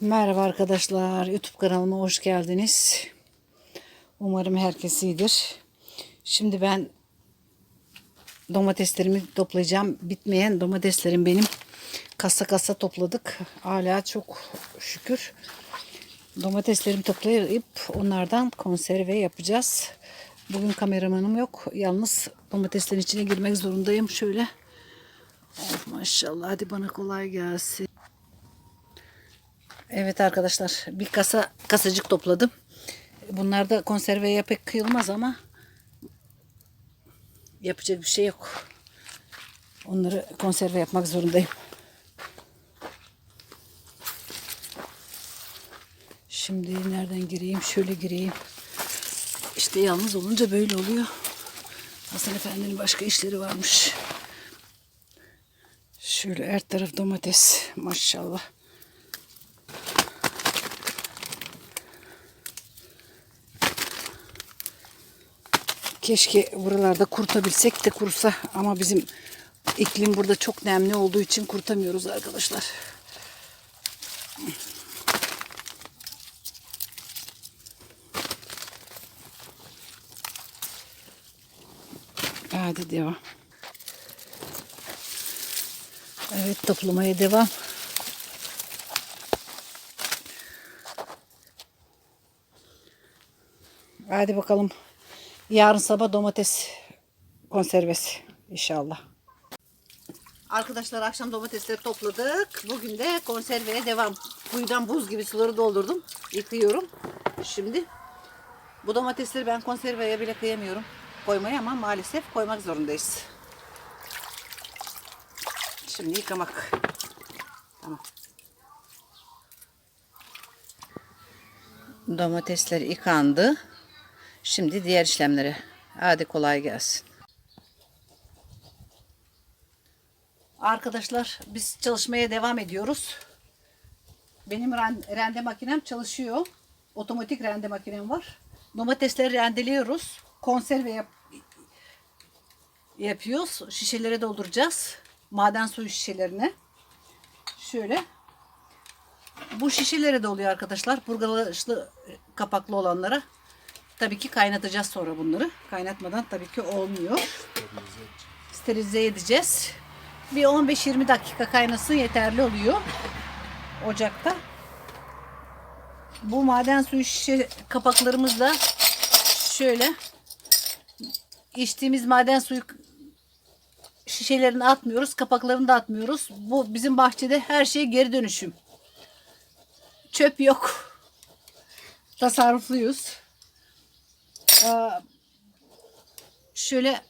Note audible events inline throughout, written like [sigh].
Merhaba arkadaşlar. YouTube kanalıma hoş geldiniz. Umarım herkes iyidir. Şimdi ben domateslerimi toplayacağım. Bitmeyen domateslerim benim. Kasa kasa topladık. Hala çok şükür. Domateslerimi toplayıp onlardan konserve yapacağız. Bugün kameramanım yok. Yalnız domateslerin içine girmek zorundayım. Şöyle. Maşallah. Hadi bana kolay gelsin. Evet arkadaşlar bir kasa kasacık topladım. Bunlar da konserveye pek kıyılmaz ama yapacak bir şey yok. Onları konserve yapmak zorundayım. Şimdi nereden gireyim? Şöyle gireyim. İşte yalnız olunca böyle oluyor. Hasan Efendi'nin başka işleri varmış. Şöyle her taraf domates. Maşallah. Keşke buralarda kurutabilsek de kursa ama bizim iklim burada çok nemli olduğu için kurutamıyoruz arkadaşlar. Hadi devam. Evet toplamaya devam. Hadi bakalım. Yarın sabah domates konservesi inşallah. Arkadaşlar akşam domatesleri topladık. Bugün de konserveye devam. Kuyudan buz gibi suları doldurdum. Yıkıyorum. Şimdi bu domatesleri ben konserveye bile kıyamıyorum. Koymaya ama maalesef koymak zorundayız. Şimdi yıkamak. Tamam. Domatesler yıkandı. Şimdi diğer işlemlere. Hadi kolay gelsin. Arkadaşlar biz çalışmaya devam ediyoruz. Benim ren- rende makinem çalışıyor. Otomatik rende makinem var. Domatesleri rendeliyoruz. Konserve yap yapıyoruz. Şişelere dolduracağız. Maden suyu şişelerine. Şöyle. Bu şişelere doluyor arkadaşlar. Burgalaçlı kapaklı olanlara. Tabii ki kaynatacağız sonra bunları. Kaynatmadan tabii ki olmuyor. Sterilize edeceğiz. Bir 15-20 dakika kaynasın yeterli oluyor. Ocakta. Bu maden suyu şişe kapaklarımız da şöyle içtiğimiz maden suyu şişelerini atmıyoruz. Kapaklarını da atmıyoruz. Bu bizim bahçede her şey geri dönüşüm. Çöp yok. Tasarrufluyuz. Ee, şöyle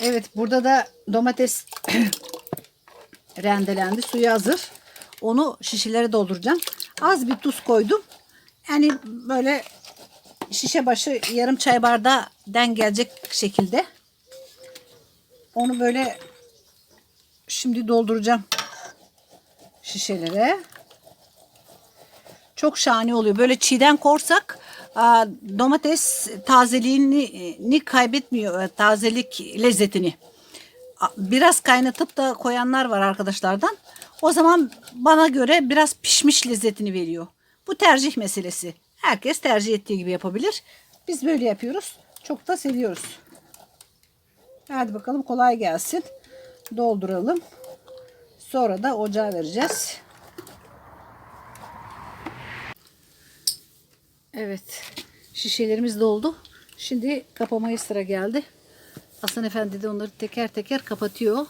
Evet burada da domates [coughs] rendelendi. Suyu hazır. Onu şişelere dolduracağım. Az bir tuz koydum. Yani böyle şişe başı yarım çay bardağı den gelecek şekilde. Onu böyle şimdi dolduracağım şişelere. Çok şahane oluyor. Böyle çiğden korsak aa, domates tazeliğini kaybetmiyor. e, Tazelik lezzetini. Biraz kaynatıp da koyanlar var arkadaşlardan. O zaman bana göre biraz pişmiş lezzetini veriyor. Bu tercih meselesi. Herkes tercih ettiği gibi yapabilir. Biz böyle yapıyoruz. Çok da seviyoruz. Hadi bakalım kolay gelsin. Dolduralım. Sonra da ocağa vereceğiz. Evet. Şişelerimiz doldu. Şimdi kapamaya sıra geldi. Hasan Efendi de onları teker teker kapatıyor.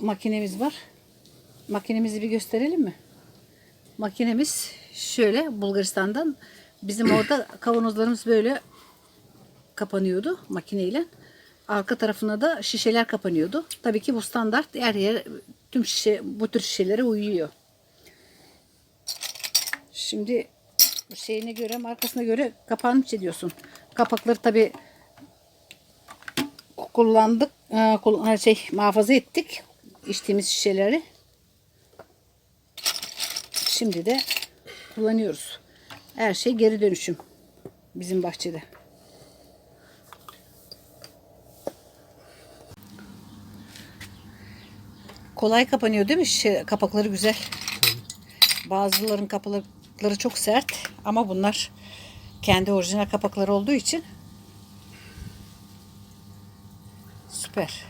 Makinemiz var. Makinemizi bir gösterelim mi? Makinemiz şöyle Bulgaristan'dan. Bizim orada [clears throat] kavanozlarımız böyle kapanıyordu makineyle. Arka tarafına da şişeler kapanıyordu. Tabii ki bu standart her yer tüm şişe bu tür şişelere uyuyor. Şimdi şeyine göre markasına göre kapağını çeliyorsun. Kapakları tabi kullandık. e, şey muhafaza ettik. içtiğimiz şişeleri. Şimdi de kullanıyoruz. Her şey geri dönüşüm. Bizim bahçede. kolay kapanıyor değil mi? Şişe, kapakları güzel. Bazıların kapakları çok sert ama bunlar kendi orijinal kapakları olduğu için süper.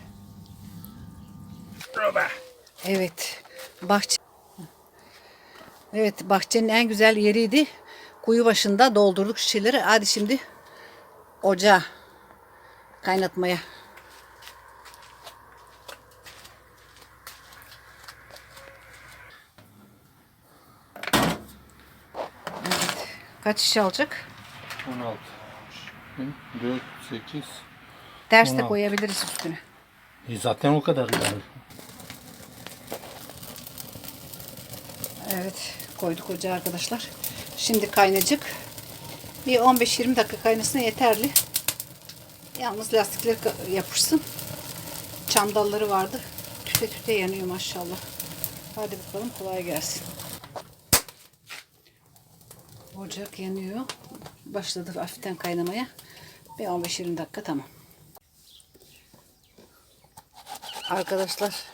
Evet. Bahçe Evet, bahçenin en güzel yeriydi. Kuyu başında doldurduk şişeleri. Hadi şimdi ocağa kaynatmaya. Evet. Kaç şişe alacak? 16. 4, 8. Ters de 16. koyabiliriz üstüne. E zaten o kadar yani. Evet, koyduk ocağa arkadaşlar. Şimdi kaynayacak. Bir 15-20 dakika kaynasına yeterli. Yalnız lastikler yapışsın. Çam dalları vardı. Tüte tüte yanıyor maşallah. Hadi bakalım kolay gelsin. Ocak yanıyor. Başladı hafiften kaynamaya. Bir 15-20 dakika tamam. Arkadaşlar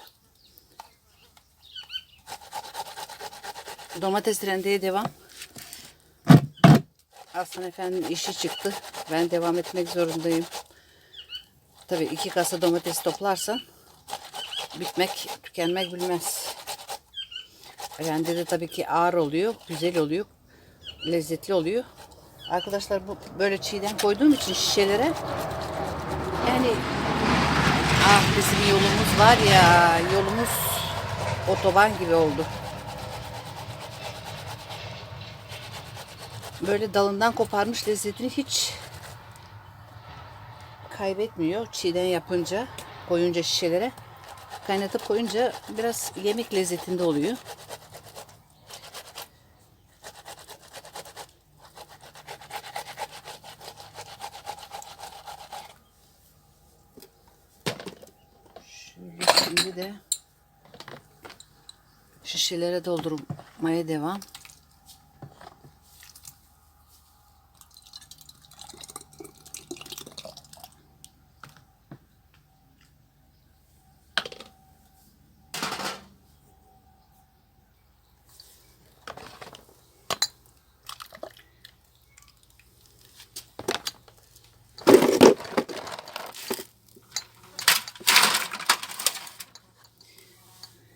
Domates rendeye devam. Aslan efendim işi çıktı. Ben devam etmek zorundayım. Tabii iki kasa domates toplarsan bitmek, tükenmek bilmez. Rende de tabii ki ağır oluyor, güzel oluyor, lezzetli oluyor. Arkadaşlar bu böyle çiğden koyduğum için şişelere yani ah bizim yolumuz var ya yolumuz otoban gibi oldu. böyle dalından koparmış lezzetini hiç kaybetmiyor. Çiğden yapınca, koyunca şişelere kaynatıp koyunca biraz yemek lezzetinde oluyor. Şöyle şimdi de şişelere doldurmaya devam.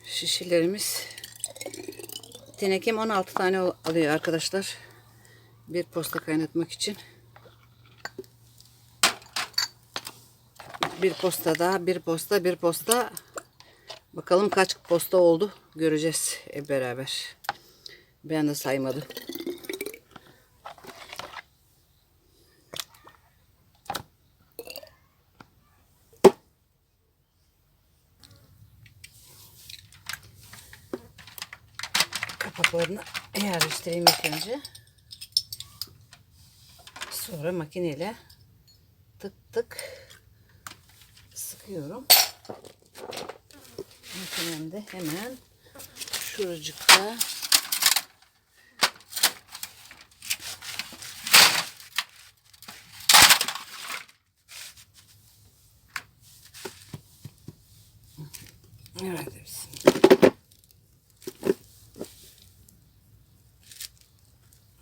şişelerimiz tenekem 16 tane al- alıyor arkadaşlar. Bir posta kaynatmak için. Bir posta daha, bir posta, bir posta. Bakalım kaç posta oldu göreceğiz hep beraber. Ben de saymadım. Kapaklarını yerleştireyim ilk önce. Sonra makineyle tık tık sıkıyorum. Makinemde hemen şuracıkta Evet, bismillah.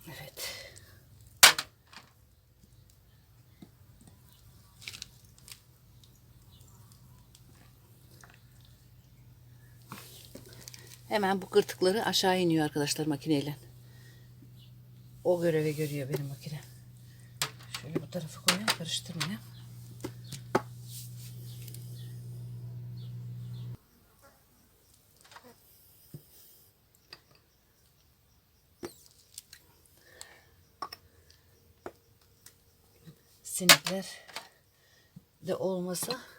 Evet. Hemen bu kırtıkları aşağı iniyor arkadaşlar makineyle. O görevi görüyor benim makine. Şöyle bu tarafı koyayım karıştırmayayım. sinekler de olmasa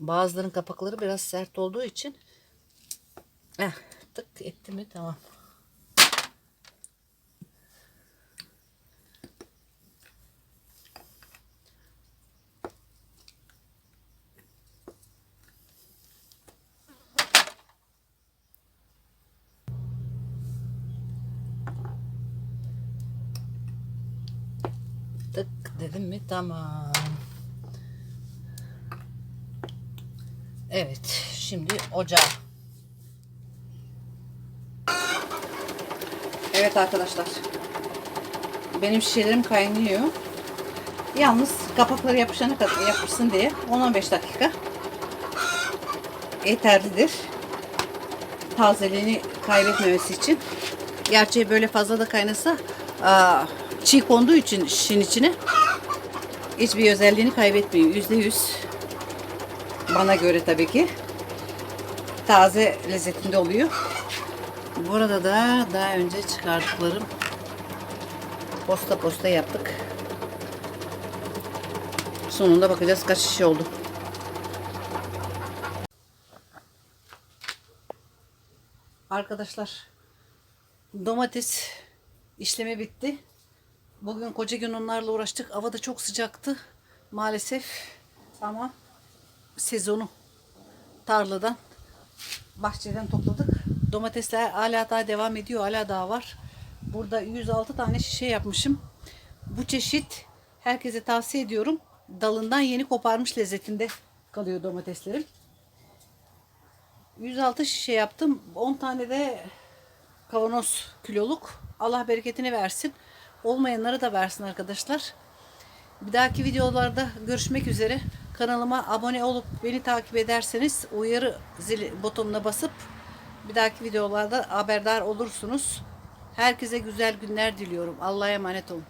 bazıların kapakları biraz sert olduğu için eh, tık etti mi tamam. Tık dedim mi? Tamam. Evet. Şimdi ocağa. Evet arkadaşlar. Benim şişelerim kaynıyor. Yalnız kapakları yapışana kadar yapışsın diye 10-15 dakika yeterlidir. Tazeliğini kaybetmemesi için. Gerçi böyle fazla da kaynasa çiğ konduğu için şişin içine hiçbir özelliğini kaybetmiyor. Yüzde yüz bana göre tabii ki taze lezzetinde oluyor. Burada da daha önce çıkardıklarım posta posta yaptık. Sonunda bakacağız kaç şişe oldu. Arkadaşlar domates işlemi bitti. Bugün koca gün onlarla uğraştık. Hava da çok sıcaktı maalesef. Ama sezonu tarladan bahçeden topladık. Domatesler hala daha devam ediyor. Hala daha var. Burada 106 tane şişe yapmışım. Bu çeşit herkese tavsiye ediyorum. Dalından yeni koparmış lezzetinde kalıyor domateslerim. 106 şişe yaptım. 10 tane de kavanoz kiloluk. Allah bereketini versin. Olmayanlara da versin arkadaşlar. Bir dahaki videolarda görüşmek üzere. Kanalıma abone olup beni takip ederseniz uyarı zili butonuna basıp bir dahaki videolarda haberdar olursunuz. Herkese güzel günler diliyorum. Allah'a emanet olun.